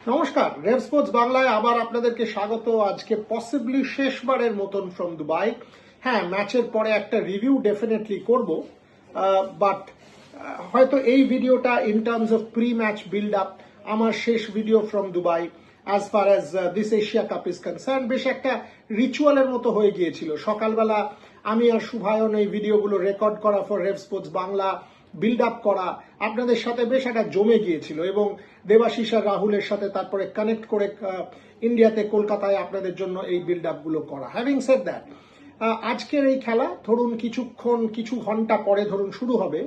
নমস্কার রেভ স্পোর্টস বাংলায় আবার আপনাদেরকে স্বাগত। আজকে পসিবলি শেষবারের মতন ফ্রম দুবাই হ্যাঁ ম্যাচের পরে একটা রিভিউ ডেফিনেটলি করব। বাট হয়তো এই ভিডিওটা in terms of pre match build up আমার শেষ video from Dubai as far as this Asia cup is concern বেশ একটা রিচুয়ালের মতো হয়ে গিয়েছিল। সকালবেলা আমি আর শুভায়ন এই ভিডিওগুলো রেকর্ড করা for Rev sports Bangla build up করা, আপনাদের সাথে বেশ একটা জমে গিয়েছিল এবং দেবাশিস আর রাহুলের সাথে তারপরে কানেক্ট করে ইন্ডিয়াতে, কলকাতায় আপনাদের জন্য এই বিল্ড আপগুলো করা। হ্যাভিং সেড দ্যাট আজকের এই খেলা, ধরুন কিছুক্ষণ, কিছু ঘণ্টা পরে ধরুন শুরু হবে।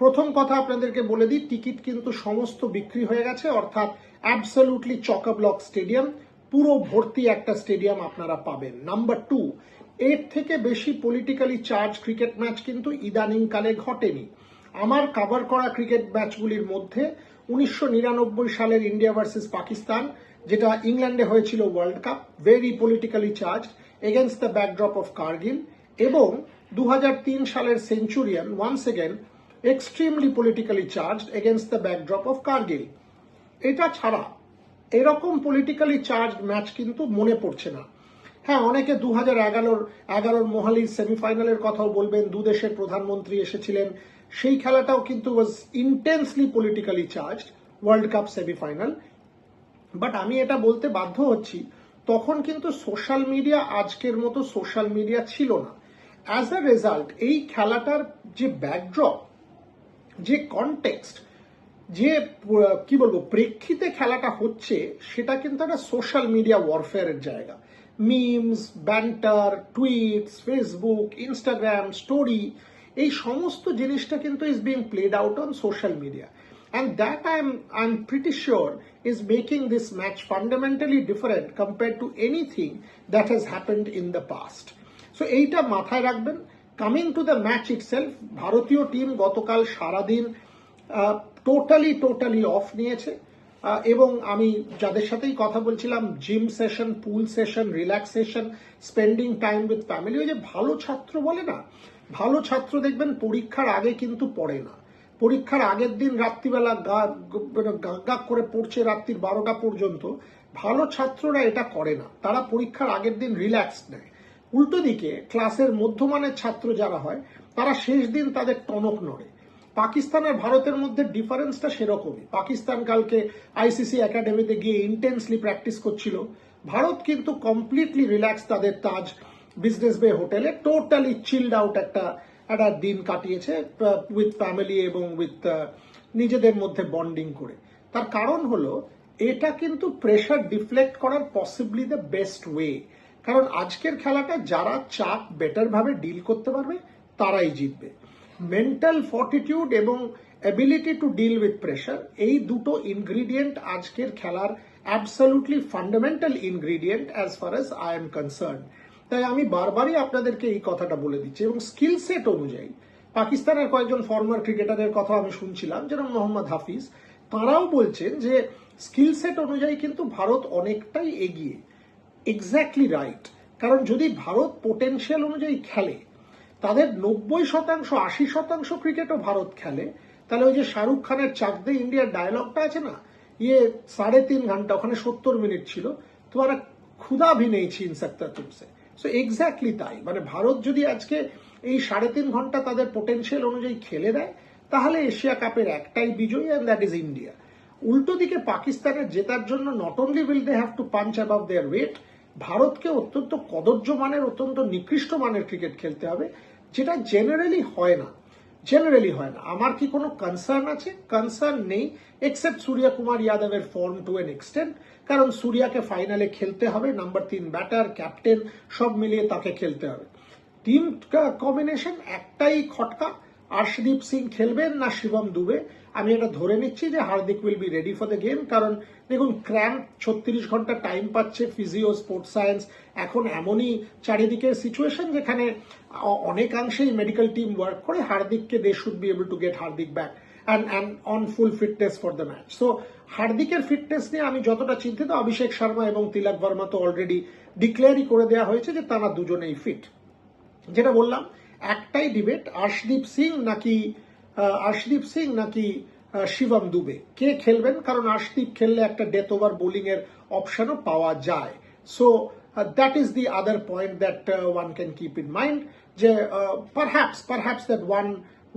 প্রথম কথা আপনাদেরকে বলে দিই, টিকিট কিন্তু সমস্ত বিক্রি হয়ে গেছে, অর্থাৎ অ্যাবসলিউটলি চকা ব্লক স্টেডিয়াম পুরো ভর্তি একটা স্টেডিয়াম আপনারা পাবেন। নাম্বার টু এর থেকে বেশি পলিটিক্যালি চার্জ ক্রিকেট ম্যাচ কিন্তু ইদানিংকালে ঘটেনি। আমার কভার করা ক্রিকেট ম্যাচগুলির মধ্যে উনিশশো নিরানব্বই সালের ইন্ডিয়া ভার্সেস পাকিস্তান যেটা ইংল্যান্ডে হয়েছিল world cup very politically charge against the backdrop of Kargil এবং দু হাজার তিন সালের Centurion once again extremely politically charge against the backdrop of Kargil এটা ছাড়া এরকম পলিটিক্যালি চার্জ ম্যাচ কিন্তু মনে পড়ছে না। হ্যাঁ অনেকে দু হাজার এগারোর এগারোর মোহালির সেমিফাইনালের কথাও বলবেন। দু দেশের প্রধানমন্ত্রী এসেছিলেন। সেই খেলাটাও কিন্তু was intensely politically charge world cup semifinal but আমি এটা বলতে বাধ্য হচ্ছি, তখন কিন্তু সোশ্যাল মিডিয়া আজকের মতো সোশ্যাল মিডিয়া ছিল না। অ্যাজ আ রেজাল্ট এই খেলাটার যে ব্যাকড্রপ যে কনটেক্সট যে কি বলব, প্রেক্ষিতে খেলাটা হচ্ছে, সেটা কিন্তু একটা সোশ্যাল মিডিয়া ওয়ারফেয়ারের জায়গা। Memes banter tweets Facebook Instagram story এই সমস্ত জিনিসটা কিন্তু is being played out on social media and that I am I am pretty sure is making this match fundamentally different compare to anything that has happened in the past so এইটা মাথায় রাখবেন। Coming to the match itself ভারতীয় team গতকাল সারাদিন totally totally off নিয়েছে। এবং আমি যাদের সাথেই কথা বলছিলাম gym session pool session relaxation spending time with family ওই যে ভালো ছাত্র বলে না, ভালো ছাত্র দেখবেন পরীক্ষার আগে কিন্তু পড়ে না। পরীক্ষার আগের দিন রাত্রিবেলা গা মানে গা করে পড়ছে রাত্রির বারোটা পর্যন্ত, ভালো ছাত্ররা এটা করে না। তারা পরীক্ষার আগের দিন রিল্যাক্স নেয়। উল্টো দিকে ক্লাসের মধ্যমানের ছাত্র যারা হয়, তারা শেষ দিন তাদের টনক নড়ে। পাকিস্তান আর ভারতের মধ্যে ডিফারেন্সটা সেরকমই। পাকিস্তান কালকে আইসিসি একাডেমিতে গিয়ে ইন্টেন্সলি প্র্যাকটিস করছিল। ভারত কিন্তু কমপ্লিটলি রিল্যাক্স তাদের তাজ বিজনেস বে হোটেলে টোটালি চিল্ড আউট একটা একটা দিন কাটিয়েছে উইথ ফ্যামিলি এবং উইথ নিজেদের মধ্যে বন্ডিং করে। তার কারণ হলো, এটা কিন্তু প্রেশার ডিফ্লেক্ট করার পসিবলি দ্য বেস্ট ওয়ে কারণ আজকের খেলাটা যারা চাপ বেটার ভাবে ডিল করতে পারবে, তারাই জিতবে। মেন্টাল ফর্টিটিউড এবং ability to deal with pressure এই দুটো ইনগ্রিডিয়েন্ট আজকের খেলার absolutely fundamental ingredient as far as I am concern তাই আমি বারবারই আপনাদেরকে এই কথাটা বলে দিচ্ছি এবং স্কিল সেট অনুযায়ী, পাকিস্তানের কয়েকজন ফর্মার ক্রিকেটারের কথা আমি শুনছিলাম, যেরকম মোহাম্মদ হাফিজ, তারাও বলছেন যে স্কিল সেট অনুযায়ী কিন্তু ভারত অনেকটাই এগিয়ে। এক্স্যাক্টলি রাইট কারণ যদি ভারত পোটেনশিয়াল অনুযায়ী খেলে তাদের নব্বই শতাংশ, আশি শতাংশ ক্রিকেটও ভারত খেলে। তাহলে ওই যে শাহরুখ খানের চাক দে ইন্ডিয়ার ডায়লগটা আছে না? ইয়ে সাড়ে তিন ঘণ্টা, ওখানে সত্তর মিনিট ছিল। তোমার ক্ষুদা ভি নেই ছিন সকতা তুমসে সো এক্স্যাক্টলি তাই। মানে ভারত যদি আজকে এই সাড়ে তিন ঘণ্টা তাদের পোটেনশিয়াল অনুযায়ী খেলে দেয়, তাহলে এশিয়া কাপের একটাই বিজয়ী অ্যান্ড দ্যাট ইজ ইন্ডিয়া উল্টো দিকে পাকিস্তানের জেতার জন্য not only will they have to punch above their weight ভারতকে অত্যন্ত কদর্য মানের, অত্যন্ত নিকৃষ্ট মানের ক্রিকেট খেলতে হবে, যেটা জেনারেলি হয় না। জেনারেলি হয় না। আমার কি কোনো কনসার্ন আছে? কনসার্ন নেই এক্সেপ্ট সূর্য কুমার যাদবের ফর্ম টু এন এক্সটেন্ট কারণ সূর্যাকে ফাইনালে খেলতে হবে নাম্বার তিন ব্যাটার ক্যাপ্টেন সব মিলিয়ে তাকে খেলতে হবে। টিম কম্বিনেশন একটাই খটকা, আর্শদীপ সিং খেলবেন না শিবম দুবে। আমি এটা ধরে নিচ্ছি যে Hardik will be ready for the game কারণ দেখুন ক্র্যাম্প ছত্রিশ ঘণ্টা টাইম পাচ্ছে ফিজিও স্পোর্টস সায়েন্স এখন এমনই চারিদিকের সিচুয়েশন যেখানে অনেকাংশেই মেডিকেল টিম ওয়ার্ক করে হার্দিককে they should be able to get Hardik back and and on full fitness for the match so হার্দিকের fitness নিয়ে আমি যতটা চিন্তিত, অভিষেক শর্মা এবং তিলক বর্মা তো অলরেডি ডিক্লেয়ারই করে দেওয়া হয়েছে যে তারা দুজনেই ফিট যেটা বললাম, একটাই ডিবেট আর্শদীপ সিং নাকি আহ, আর্শদীপ সিং নাকি শিবম দুবে? কে খেলবেন? কারণ আশদীপ খেললে একটা ডেথ ওভার বোলিং এর অপশনও পাওয়া যায়। So that is the other point that one can keep in mind যে perhaps perhaps that one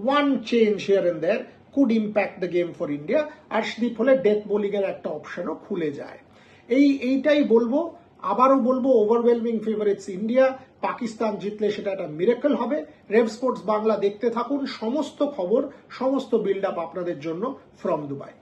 one change here and there could impact the game for India Arshdeep হলে death bowling এর একটা অপশনও খুলে যায়। এই এইটাই বলব। আবারও বলব ওভারওয়েলমিং ফেভারিটস ইন্ডিয়া পাকিস্তান জিতলে সেটা একটা মিরেকল হবে। রেভ স্পোর্টস বাংলা দেখতে থাকুন, সমস্ত খবর, সমস্ত বিল্ড আপ আপনাদের জন্য ফ্রম দুবাই